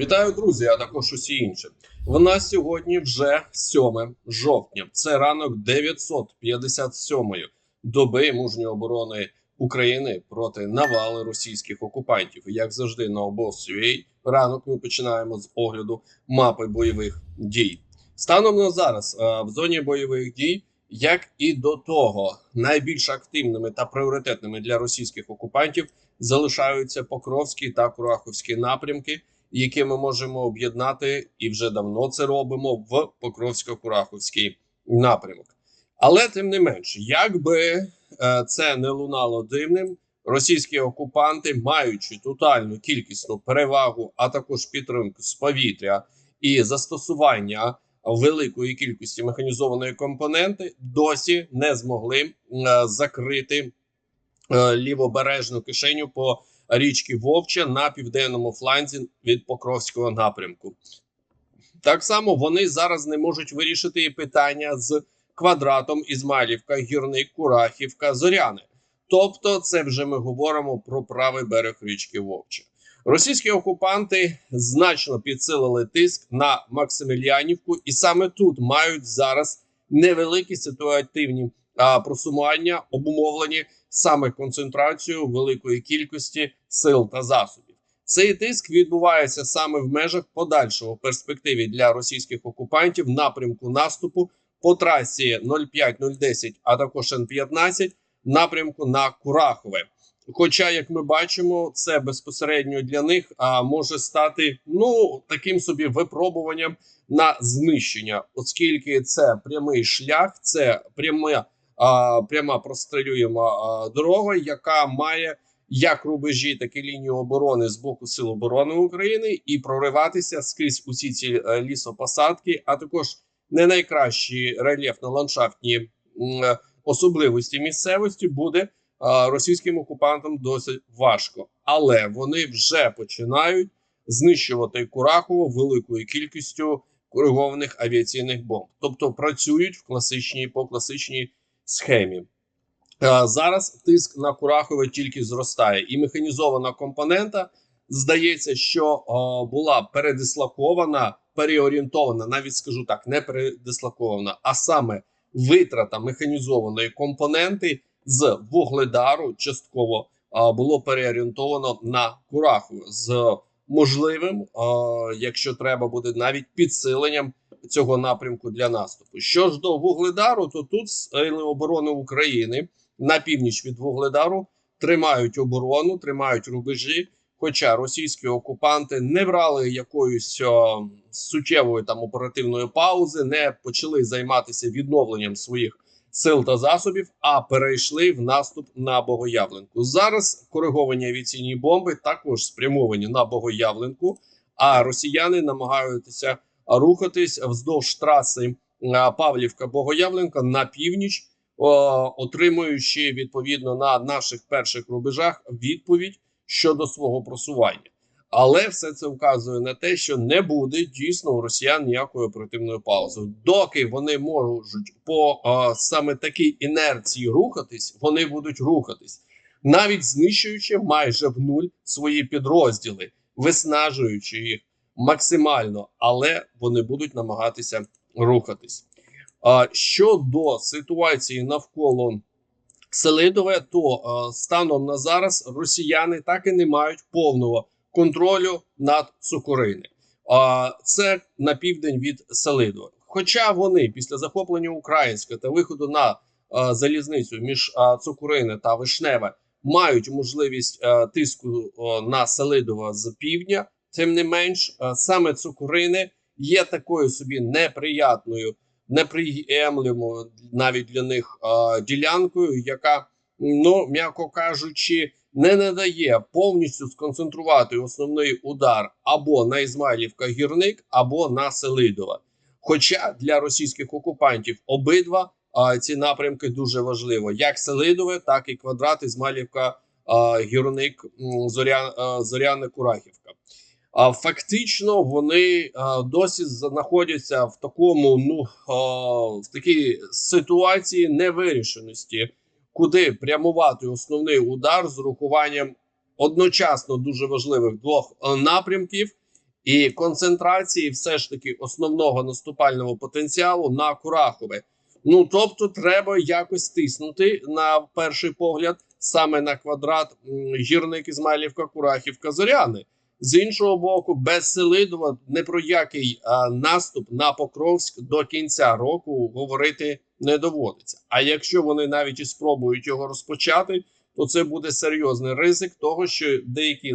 Вітаю, друзі, а також усі інші. В нас сьогодні вже 7 жовтня. Це ранок 957-ї доби мужньої оборони України проти навали російських окупантів. Як завжди, на обоз.ua ранок ми починаємо з огляду мапи бойових дій. Станом на зараз е, в зоні бойових дій, як і до того, найбільш активними та пріоритетними для російських окупантів залишаються Покровський та Кураховський напрямки які ми можемо об'єднати, і вже давно це робимо в Покровсько-Кураховський напрямок. Але тим не менш, як би е, це не лунало дивним, російські окупанти, маючи тотальну кількісну перевагу, а також підтримку з повітря і застосування великої кількості механізованої компоненти, досі не змогли закрити е, лівобережну кишеню по річки Вовча на південному фланзі від Покровського напрямку. Так само вони зараз не можуть вирішити питання з квадратом Ізмайлівка, Гірник, Курахівка, Зоряне. Тобто, це вже ми говоримо про правий берег річки Вовча. Російські окупанти значно підсилили тиск на Максимiliанівку, і саме тут мають зараз невеликі ситуативні а, просування, обумовлені саме концентрацією великої кількості сил та засобів. Цей тиск відбувається саме в межах подальшого перспективі для російських окупантів напрямку наступу по трасі 05-010, а також Н-15 напрямку на Курахове. Хоча, як ми бачимо, це безпосередньо для них а, може стати ну таким собі випробуванням на знищення, оскільки це прямий шлях, це пряме пряма прострілюємо дорога, яка має як рубежі, так і лінію оборони з боку Сил оборони України, і прориватися скрізь усі ці е, лісопосадки, а також не найкращі рельєфно-ландшафтні особливості місцевості буде російським окупантам досить важко, але вони вже починають знищувати Курахово великою кількістю коригованих авіаційних бомб, тобто працюють в класичній по класичній схемі. Е, Зараз тиск на Курахове тільки зростає, і механізована компонента здається, що була передислокована, переорієнтована, навіть скажу так, не передислокована, а саме витрата механізованої компоненти з вугледару частково було переорієнтовано на Курахове з можливим, якщо треба буде, навіть підсиленням цього напрямку для наступу. Що ж до вугледару, то тут сили оборони України на північ від вугледару тримають оборону, тримають рубежі. Хоча російські окупанти не брали якоїсь о, суттєвої там оперативної паузи, не почали займатися відновленням своїх сил та засобів, а перейшли в наступ на Богоявленку. Зараз кориговані авіаційні бомби також спрямовані на Богоявленку, а росіяни намагаються рухатись вздовж траси Павлівка Богоявленка на північ, отримуючи відповідно на наших перших рубежах відповідь щодо свого просування. Але все це вказує на те, що не буде дійсно у росіян ніякої оперативної паузи. Доки вони можуть по а, саме такій інерції рухатись, вони будуть рухатись, навіть знищуючи майже в нуль свої підрозділи, виснажуючи їх максимально, але вони будуть намагатися рухатись. А щодо ситуації навколо Селидове, то а, станом на зараз росіяни так і не мають повного контролю над Цукурини. А це на південь від Селидова. Хоча вони після захоплення Українська та виходу на а, залізницю між а, Цукурине та Вишневе мають можливість а, тиску а, на Селидова з півдня. Тим не менш, саме цукурини є такою собі неприятною, неприємлемою навіть для них ділянкою, яка, ну м'яко кажучи, не надає повністю сконцентрувати основний удар або на Ізмайлівка гірник, або на Селидова. Хоча для російських окупантів обидва а, ці напрямки дуже важливо: як Селидове, так і квадрат Ізмайлівка гірник Зоря, Зоряна Курахівка. Фактично вони досі знаходяться в такому, ну в такій ситуації невирішеності, куди прямувати основний удар з урахуванням одночасно дуже важливих двох напрямків, і концентрації, все ж таки, основного наступального потенціалу на Курахове. Ну тобто, треба якось тиснути на перший погляд саме на квадрат гірник Ізмайлівка, Курахівка, Зоряни. З іншого боку, без Селидова не про який а, наступ на Покровськ до кінця року говорити не доводиться. А якщо вони навіть і спробують його розпочати, то це буде серйозний ризик того, що деякі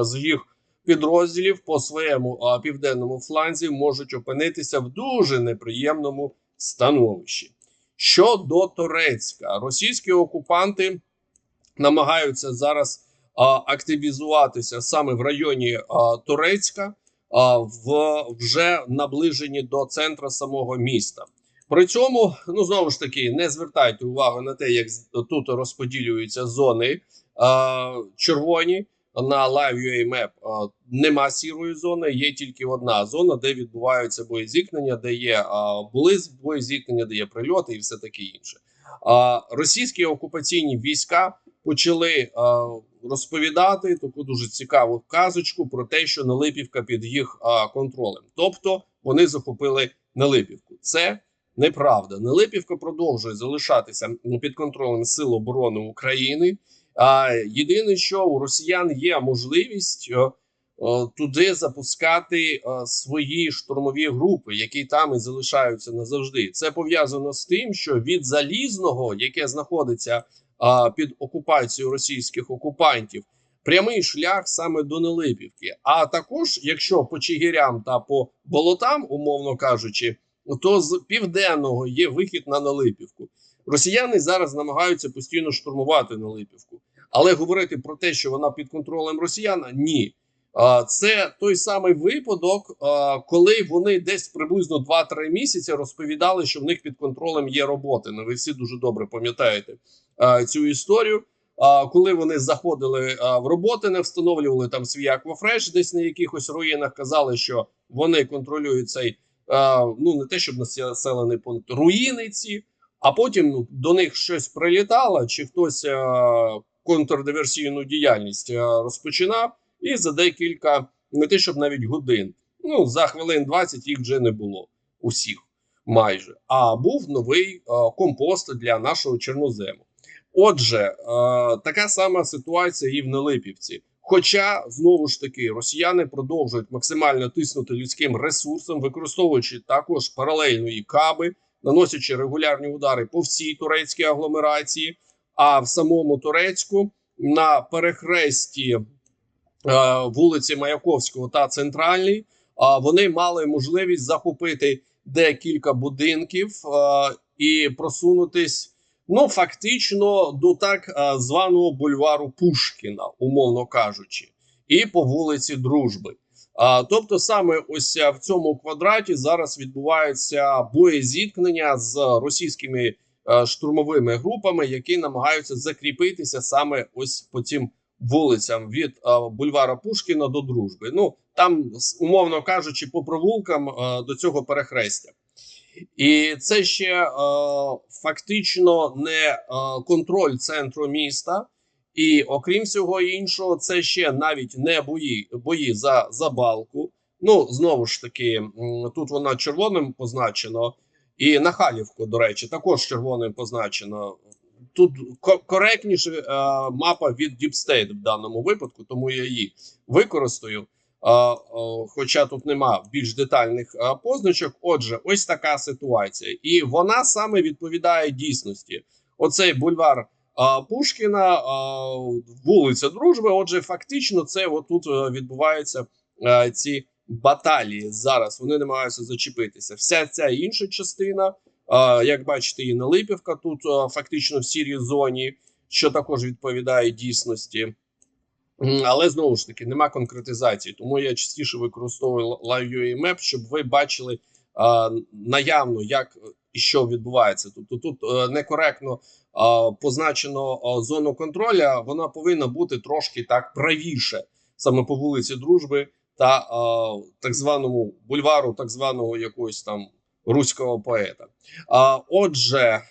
з їх підрозділів по своєму а, південному фланзі можуть опинитися в дуже неприємному становищі. Щодо Торецька, російські окупанти намагаються зараз активізуватися саме в районі а, Торецька, а, в вже наближені до центра самого міста. При цьому, ну знову ж таки, не звертайте увагу на те, як тут розподілюються зони червоні. На Live.ua Map нема сірої зони, є тільки одна зона, де відбуваються боєзіткнення, де є були боєзіткнення, де є прильоти і все таке інше. Російські окупаційні війська почали а, розповідати таку дуже цікаву казочку про те, що Нелипівка під їх а, контролем. Тобто вони захопили Нелипівку. Це неправда. Нелипівка продовжує залишатися під контролем Сил оборони України. А єдине, що у росіян є можливість е, е, туди запускати е, свої штурмові групи, які там і залишаються назавжди. Це пов'язано з тим, що від залізного, яке знаходиться під окупацією російських окупантів, прямий шлях саме до Нелипівки. А також, якщо по Чигирям та по болотам, умовно кажучи, то з південного є вихід на Нелипівку. Росіяни зараз намагаються постійно штурмувати Нелипівку, але говорити про те, що вона під контролем росіян, ні. Це той самий випадок, коли вони десь приблизно 2-3 місяці розповідали, що в них під контролем є роботи. Ну, ви всі дуже добре пам'ятаєте цю історію. Коли вони заходили в роботи, не встановлювали там свій аквафреш, десь на якихось руїнах казали, що вони контролюють цей ну не те, щоб населений пункт руїни ці. А потім ну, до них щось прилітало, чи хтось контрдиверсійну діяльність розпочинав, і за декілька, не те, щоб навіть годин, ну за хвилин 20 їх вже не було усіх майже. А був новий е, компост для нашого чорнозему. Отже, е, така сама ситуація і в Нелипівці. Хоча знову ж таки росіяни продовжують максимально тиснути людським ресурсом, використовуючи також паралельної каби наносячи регулярні удари по всій турецькій агломерації. А в самому Турецьку на перехресті вулиці Маяковського та Центральній е, вони мали можливість захопити декілька будинків е, і просунутись. Ну, фактично, до так е, званого бульвару Пушкіна, умовно кажучи, і по вулиці Дружби. Тобто, саме ось е, в цьому квадраті зараз відбуваються боєзіткнення з російськими е, штурмовими групами, які намагаються закріпитися саме ось по цим вулицям від е, бульвара Пушкіна до дружби. Ну там, умовно кажучи, по провулкам е, до цього перехрестя. І це ще е, фактично не контроль центру міста. І окрім всього іншого, це ще навіть не бої, бої за, балку. Ну знову ж таки, тут вона червоним позначено, і на Халівку, до речі, також червоним позначено. Тут ко- коректніше е, мапа від Deep State в даному випадку, тому я її використаю. Е, е, хоча тут нема більш детальних позначок. Отже, ось така ситуація, і вона саме відповідає дійсності. Оцей бульвар Пушкіна, вулиця Дружби. Отже, фактично, це отут відбуваються ці баталії. Зараз вони намагаються зачепитися. Вся ця інша частина, як бачите, і Нелипівка тут фактично в сірій зоні, що також відповідає дійсності. Але знову ж таки нема конкретизації, тому я частіше використовую Live.ua Map, щоб ви бачили наявно, як і що відбувається. Тобто тут е, некоректно позначено зону контроля, вона повинна бути трошки так правіше, саме по вулиці Дружби та так званому бульвару, так званого якогось там руського поета. А, отже,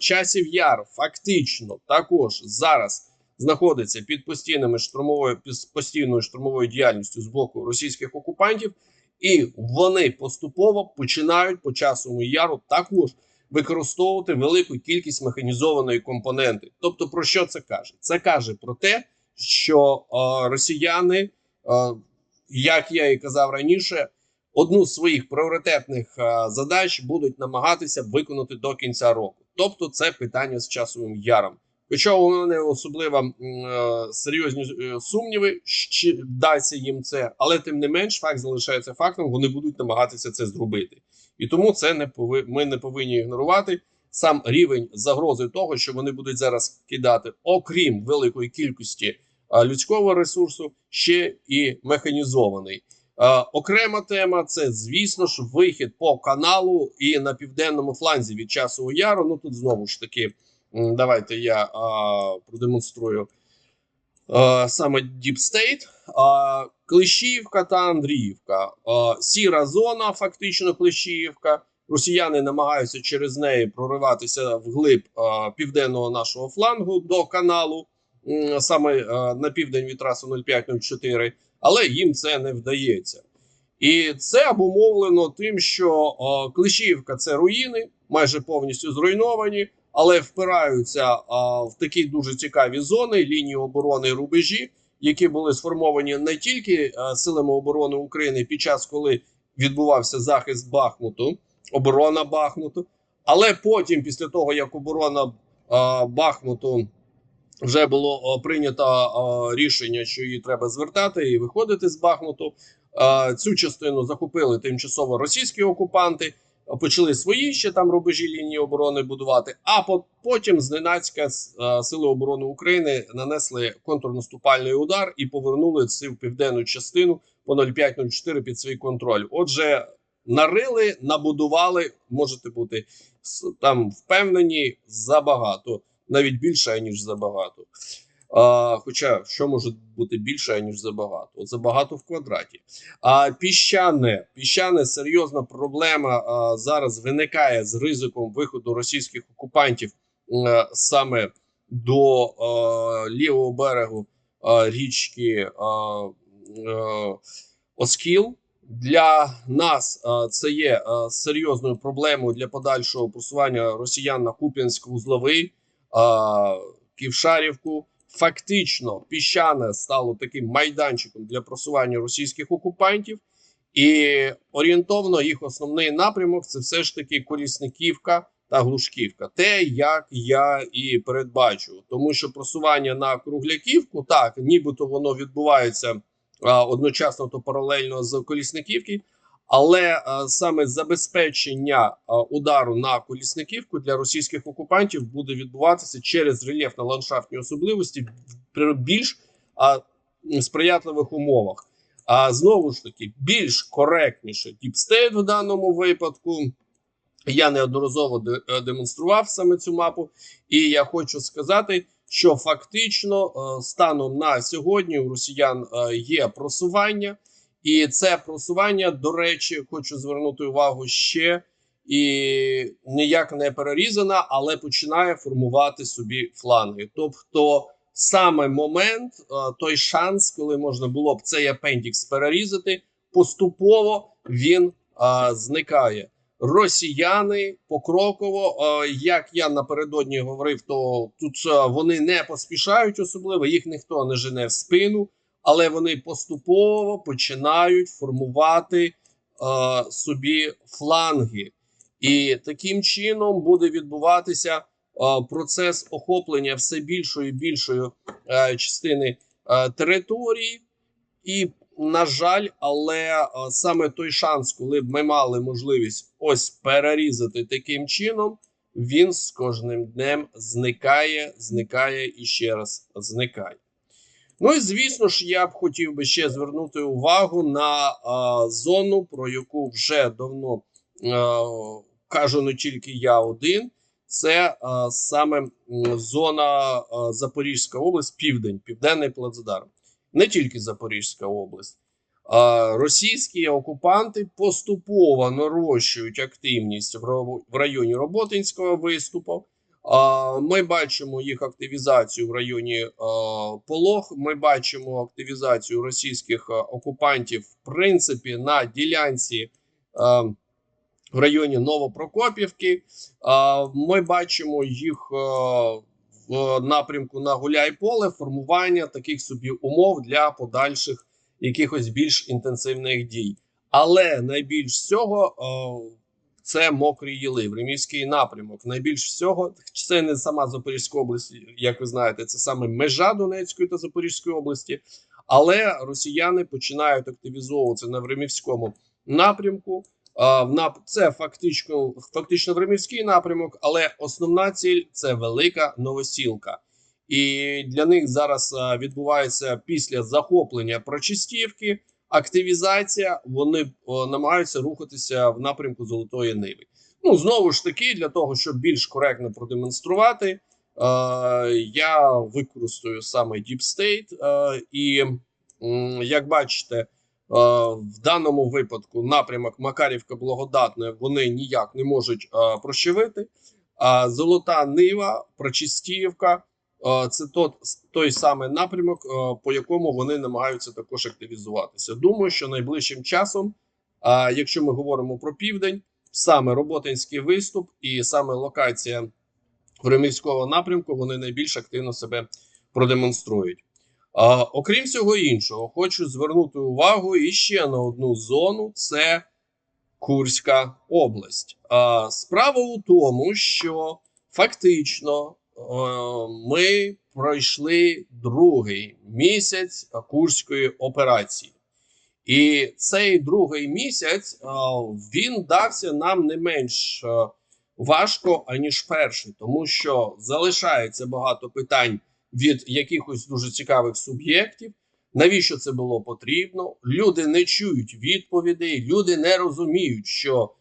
часів яр фактично також зараз знаходиться під постійними штурмовою під постійною штурмовою діяльністю з боку російських окупантів, і вони поступово починають по часовому яру також використовувати велику кількість механізованої компоненти. Тобто, про що це каже? Це каже про те, що е, росіяни, е, як я і казав раніше, одну з своїх пріоритетних е, задач будуть намагатися виконати до кінця року. Тобто, це питання з часовим яром. Хоча у мене особливо е, серйозні е, сумніви, чи вдасться їм це, але тим не менш, факт залишається фактом. Вони будуть намагатися це зробити, і тому це не пови... ми не повинні ігнорувати сам рівень загрози того, що вони будуть зараз кидати, окрім великої кількості людського ресурсу, ще і механізований. Е, окрема тема це, звісно ж, вихід по каналу і на південному фланзі від часу яру. Ну тут знову ж таки, давайте я а, продемонструю а, саме Deep State, а, Клещіївка та Андріївка. А, сіра зона, фактично Клещіївка. Росіяни намагаються через неї прориватися вглиб а, південного нашого флангу до каналу, саме а, на південь від траси 0504 але їм це не вдається. І це обумовлено тим, що о, Клещіївка це руїни, майже повністю зруйновані, але впираються о, в такі дуже цікаві зони лінії оборони рубежі, які були сформовані не тільки е, силами оборони України під час, коли відбувався захист Бахмуту, оборона Бахмуту, але потім, після того як оборона е, Бахмуту вже було прийнято рішення, що її треба звертати і виходити з Бахмуту. Цю частину захопили тимчасово російські окупанти, почали свої ще там рубежі лінії оборони будувати. А потім зненацька сили оборони України нанесли контрнаступальний удар і повернули цю південну частину по 0504 під свій контроль. Отже, нарили, набудували, можете бути там впевнені забагато навіть більше ніж забагато. А, хоча що може бути більше ніж забагато? От забагато в квадраті. А піщане, піщане серйозна проблема а, зараз виникає з ризиком виходу російських окупантів а, саме до а, лівого берегу а, річки а, а, Оскіл. Для нас а, це є а, серйозною проблемою для подальшого просування росіян на Куп'янськ-Вузловий а, Ківшарівку. Фактично, піщане стало таким майданчиком для просування російських окупантів, і орієнтовно їх основний напрямок це все ж таки Колісниківка та Глушківка. Те, як я і передбачу, тому що просування на Кругляківку, так нібито воно відбувається а, одночасно то паралельно з Колісниківки, але саме забезпечення удару на колісниківку для російських окупантів буде відбуватися через рельєфно-ландшафтні особливості при більш сприятливих умовах. А знову ж таки, більш коректніше діпстейт в даному випадку. Я неодноразово е, демонстрував саме цю мапу, і я хочу сказати, що фактично е, станом на сьогодні у росіян е, є просування. І це просування, до речі, хочу звернути увагу ще і ніяк не перерізана, але починає формувати собі фланги. Тобто, саме момент, е, той шанс, коли можна було б цей апендікс перерізати, поступово він е, зникає. Росіяни покроково, е, як я напередодні говорив, то тут е, вони не поспішають особливо, їх ніхто не жене в спину але вони поступово починають формувати е, собі фланги, і таким чином буде відбуватися е, процес охоплення все більшої і більшої е, частини е, території. І, на жаль, але е, саме той шанс, коли б ми мали можливість ось перерізати таким чином, він з кожним днем зникає, зникає і ще раз зникає. Ну і звісно ж, я б хотів би ще звернути увагу на а, зону, про яку вже давно а, кажу не тільки я один. Це а, саме зона а, Запорізька область, південь, південний плацдарм. Не тільки Запорізька область. А, російські окупанти поступово нарощують активність в районі Роботинського виступу. Ми бачимо їх активізацію в районі е, Полог. Ми бачимо активізацію російських е, окупантів, в принципі, на ділянці е, в районі Новопрокопівки. Ми бачимо їх в напрямку на Гуляйполе, формування таких собі умов для подальших якихось більш інтенсивних дій. Але найбільш всього е, це мокрі їли, Времівський напрямок. Найбільш всього це не сама Запорізька область, як ви знаєте, це саме межа Донецької та Запорізької області. Але росіяни починають активізовуватися на Времівському напрямку. В нап... Це фактично фактично Времівський напрямок, але основна ціль це велика новосілка. І для них зараз відбувається після захоплення Прочистівки активізація. Вони о, намагаються рухатися в напрямку Золотої Ниви. Ну знову ж таки, для того, щоб більш коректно продемонструвати, е, я використаю саме Deep State. Е, і м, як бачите, е, в даному випадку напрямок Макарівка Благодатне вони ніяк не можуть е, прощевити. А Золота Нива, Прочистівка. Е, Це тот, той самий напрямок, е, по якому вони намагаються також активізуватися. Думаю, що найближчим часом, якщо ми говоримо про південь, саме Роботинський виступ і саме локація Времівського напрямку, вони найбільш активно себе продемонструють. Окрім всього іншого, хочу звернути увагу іще на одну зону: це Курська область. Справа у тому, що фактично. Е, ми пройшли другий місяць курської операції, і цей другий місяць е, він дався нам не менш е, важко аніж перший, тому що залишається багато питань від якихось дуже цікавих суб'єктів. Навіщо це було потрібно? Люди не чують відповідей, люди не розуміють, що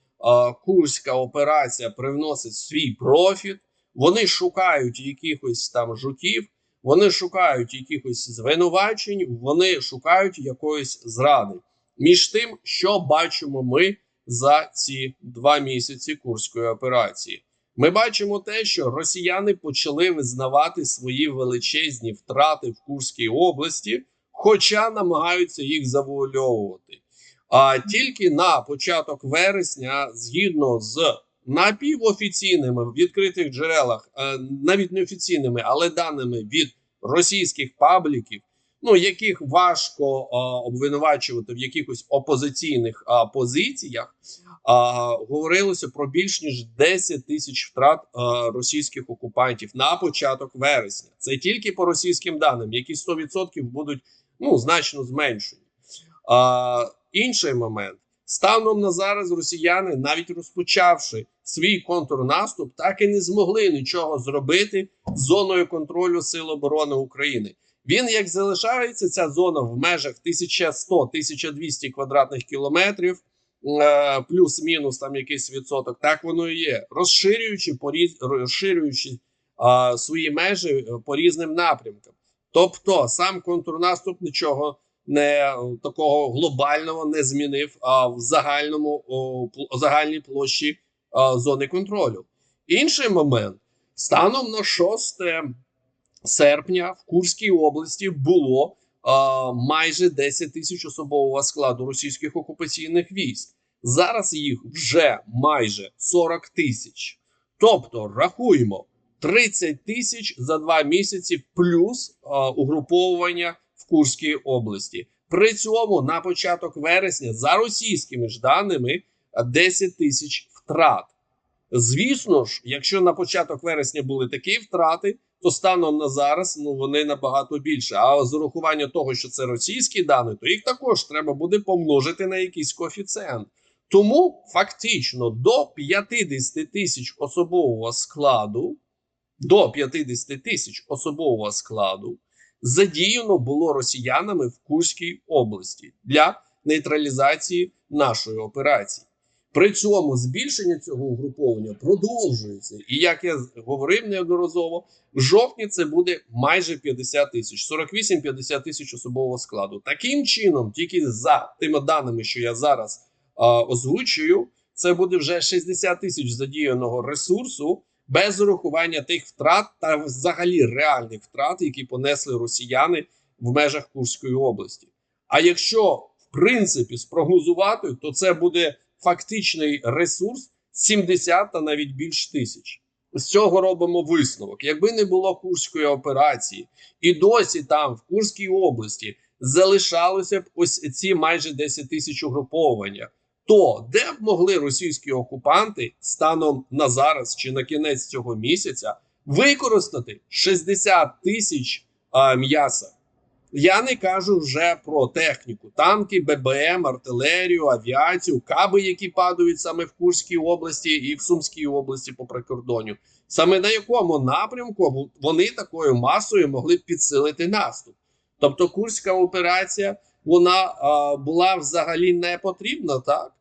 Курська операція привносить свій профіт. Вони шукають якихось там жуків, вони шукають якихось звинувачень, вони шукають якоїсь зради. Між тим, що бачимо ми за ці два місяці курської операції, ми бачимо те, що росіяни почали визнавати свої величезні втрати в Курській області, хоча намагаються їх завуальовувати. А тільки на початок вересня, згідно з напівофіційними в відкритих джерелах, е, навіть не офіційними, але даними від російських пабліків, ну яких важко а, обвинувачувати в якихось опозиційних а, позиціях, говорилося про більш ніж 10 тисяч втрат російських окупантів на початок вересня. Це тільки по російським даним, які 100% будуть ну значно зменшені. Інший момент. Станом на зараз росіяни, навіть розпочавши свій контрнаступ, так і не змогли нічого зробити з зоною контролю Сил оборони України. Він як залишається ця зона в межах 1100-1200 квадратних кілометрів, е, плюс-мінус там якийсь відсоток. Так воно і є, розширюючи поріз, розширюючи а, свої межі е, по різним напрямкам. Тобто сам контрнаступ нічого не такого глобального не змінив а в загальному о, загальній площі а, зони контролю. Інший момент станом на 6 серпня в Курській області було а, майже 10 тисяч особового складу російських окупаційних військ. Зараз їх вже майже 40 тисяч. Тобто рахуємо 30 тисяч за два місяці, плюс а, угруповування в Курській області. При цьому на початок вересня, за російськими ж даними, 10 тисяч втрат. Звісно ж, якщо на початок вересня були такі втрати, то станом на зараз ну вони набагато більше. А з урахування того, що це російські дані, то їх також треба буде помножити на якийсь коефіцієнт. Тому фактично до 50 тисяч особового складу, до 50 тисяч особового складу задіяно було росіянами в Курській області для нейтралізації нашої операції. При цьому збільшення цього угруповання продовжується. І як я говорив неодноразово, в жовтні це буде майже 50 тисяч, 48-50 тисяч особового складу. Таким чином, тільки за тими даними, що я зараз а, озвучую, це буде вже 60 тисяч задіяного ресурсу без урахування тих втрат та взагалі реальних втрат, які понесли росіяни в межах Курської області. А якщо в принципі спрогнозувати, то це буде фактичний ресурс 70 та навіть більш тисяч. З цього робимо висновок. Якби не було курської операції, і досі там, в Курській області, залишалося б ось ці майже 10 тисяч угруповання, то де б могли російські окупанти станом на зараз чи на кінець цього місяця використати 60 тисяч м'яса? Я не кажу вже про техніку, танки, ББМ, артилерію, авіацію, каби, які падають саме в Курській області і в Сумській області по прикордонню. Саме на якому напрямку вони такою масою могли б підсилити наступ. Тобто Курська операція вона а, була взагалі не потрібна, так?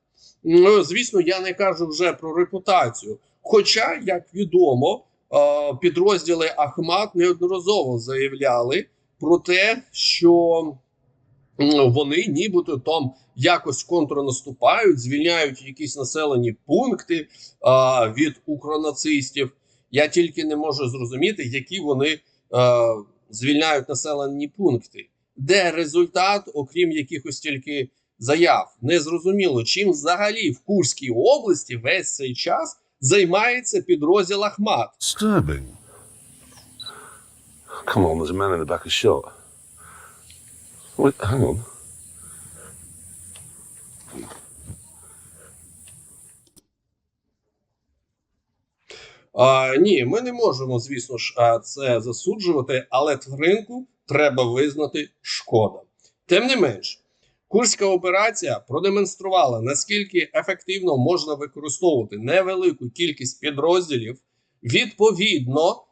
Ну, звісно, я не кажу вже про репутацію. Хоча, як відомо, підрозділи Ахмат неодноразово заявляли про те, що вони нібито там якось контрнаступають, звільняють якісь населені пункти а, від укронацистів. Я тільки не можу зрозуміти, які вони а, звільняють населені пункти, де результат, окрім якихось тільки заяв, не зрозуміло, чим взагалі в Курській області весь цей час займається підрозділ Ахмат. Disturbing. Come on, there's a man in the back of shot. Wait, hang on. А, ні, ми не можемо, звісно ж, це засуджувати, але тваринку треба визнати шкода. Тим не менш, Курська операція продемонструвала, наскільки ефективно можна використовувати невелику кількість підрозділів, відповідно,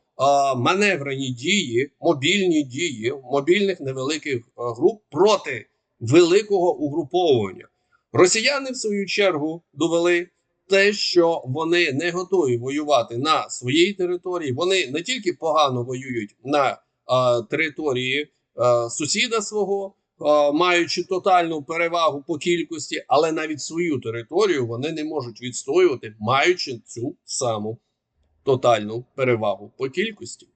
маневрені дії, мобільні дії мобільних невеликих груп проти великого угруповування. Росіяни, в свою чергу, довели те, що вони не готові воювати на своїй території. Вони не тільки погано воюють на а, території а, сусіда свого, маючи тотальну перевагу по кількості, але навіть свою територію вони не можуть відстоювати, маючи цю саму тотальну перевагу по кількості.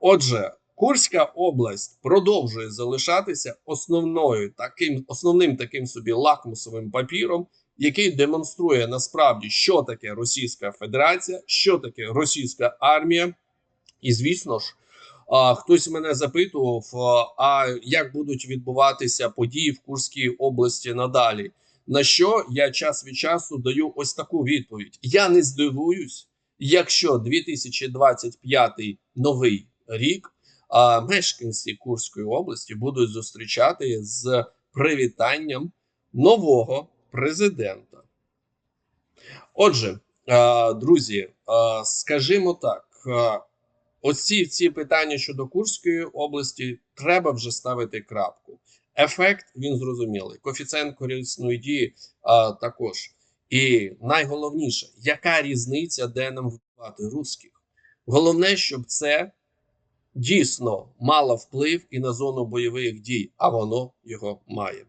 Отже, Курська область продовжує залишатися основною таким основним таким собі лакмусовим папіром який демонструє насправді, що таке Російська Федерація, що таке російська армія. І звісно ж, хтось мене запитував: а, як будуть відбуватися події в Курській області надалі? На що я час від часу даю ось таку відповідь: я не здивуюсь, якщо 2025 новий рік а, мешканці Курської області будуть зустрічати з привітанням нового президента. Отже, друзі, скажімо так, оці ці питання щодо Курської області треба вже ставити крапку. Ефект він зрозумілий. Коефіцієнт корисної дії також. І найголовніше, яка різниця, де нам вбивати русських? Головне, щоб це дійсно мало вплив і на зону бойових дій, а воно його має.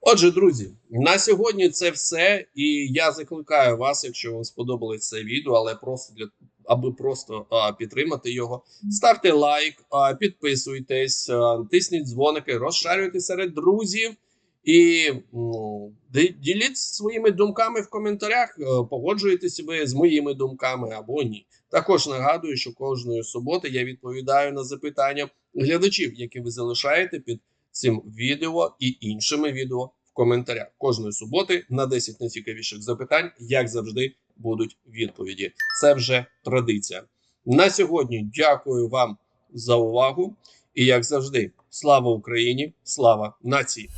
Отже, друзі, на сьогодні це все. І я закликаю вас, якщо вам сподобалось це відео, але просто для аби просто а, підтримати його. Ставте лайк, а, підписуйтесь, а, тисніть дзвоники, розшарюйте серед друзів і ну, діліться своїми думками в коментарях. е, Погоджуєтесь ви з моїми думками або ні. Також нагадую, що кожної суботи я відповідаю на запитання глядачів, які ви залишаєте під цим відео і іншими відео в коментарях. Кожної суботи на 10 найцікавіших запитань, як завжди, будуть відповіді. Це вже традиція. На сьогодні дякую вам за увагу. І як завжди, слава Україні, слава нації!